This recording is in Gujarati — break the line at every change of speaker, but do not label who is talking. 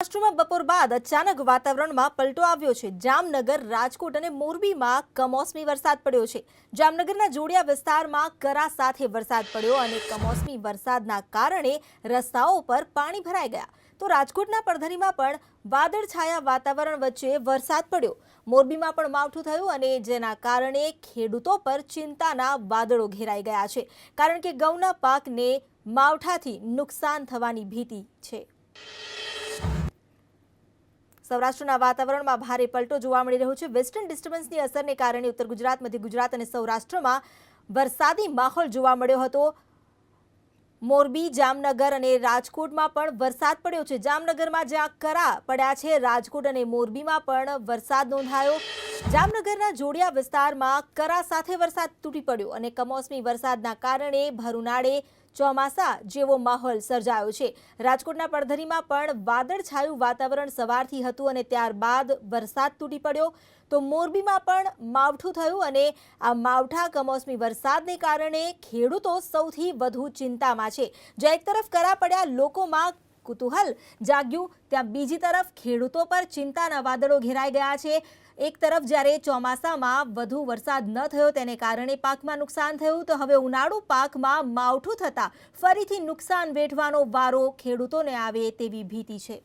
મહારાષ્ટ્રમાં બપોર બાદ અચાનક વાતાવરણમાં પલટો આવ્યો છે. જામનગર, રાજકોટ અને મોરબીમાં કમોસમી વરસાદ પડ્યો છે. જામનગરના જોડિયા વિસ્તારમાં કરા સાથે વરસાદ પડ્યો અને કમોસમી વરસાદના કારણે રસ્તાઓ પર પાણી ભરાઈ ગયા. તો રાજકોટના પડધરીમાં પણ વાદળછાયા વાતાવરણ વચ્ચે વરસાદ પડ્યો. મોરબીમાં પણ માવઠું થયું અને જેના કારણે ખેડૂતો પર ચિંતાના વાદળો ઘેરાઈ ગયા છે. કારણ કે ઘઉંના પાકને માવઠાથી નુકસાન થવાની ભીતિ છે. સૌરાષ્ટ્રના વાતાવરણમાં ભારે પલટો જોવા મળી રહ્યો છે. વેસ્ટર્ન ડિસ્ટર્બન્સની અસરને કારણે ઉત્તર ગુજરાત, મધ્ય ગુજરાત અને સૌરાષ્ટ્રમાં વરસાદી માહોલ જોવા મળ્યો હતો. મોરબી, જામનગર અને રાજકોટમાં પણ વરસાદ પડ્યો છે. જામનગરમાં જ્યાં કરા પડ્યા છે. રાજકોટ અને મોરબીમાં પણ વરસાદ નોંધાયો. જામનગરના જોડિયા વિસ્તારમાં કરા સાથે વરસાદ તૂટી પડ્યો અને કમોસમી વરસાદના કારણે ભરુનાળે ચોમાસા જેવો માહોલ સર્જાયો છે. રાજકોટના પડધરીમાં પણ વાદળછાયું વાતાવરણ સવારથી હતું અને ત્યારબાદ વરસાદ તૂટી પડ્યો. તો મોરબીમાં પણ માવઠું થયું અને આ માવઠા કમોસમી વરસાદને કારણે ખેડૂતો સૌથી વધુ ચિંતામાં છે. જ્યાં એક તરફ કરા પડ્યા લોકોમાં કુતૂહલ જાગ્યું. ત્યાં બીજી તરફ ખેડૂતો પર ચિંતાના વાદળો ઘેરાઈ ગયા છે. એક તરફ જ્યારે ચોમાસામાં વધુ વરસાદ ન થયો તેને કારણે પાકમાં નુકસાન થયું, તો હવે ઉનાળુ પાકમાં માવઠું થતાં ફરીથી નુકસાન વેઠવાનો વારો ખેડૂતોને આવે તેવી ભીતિ છે.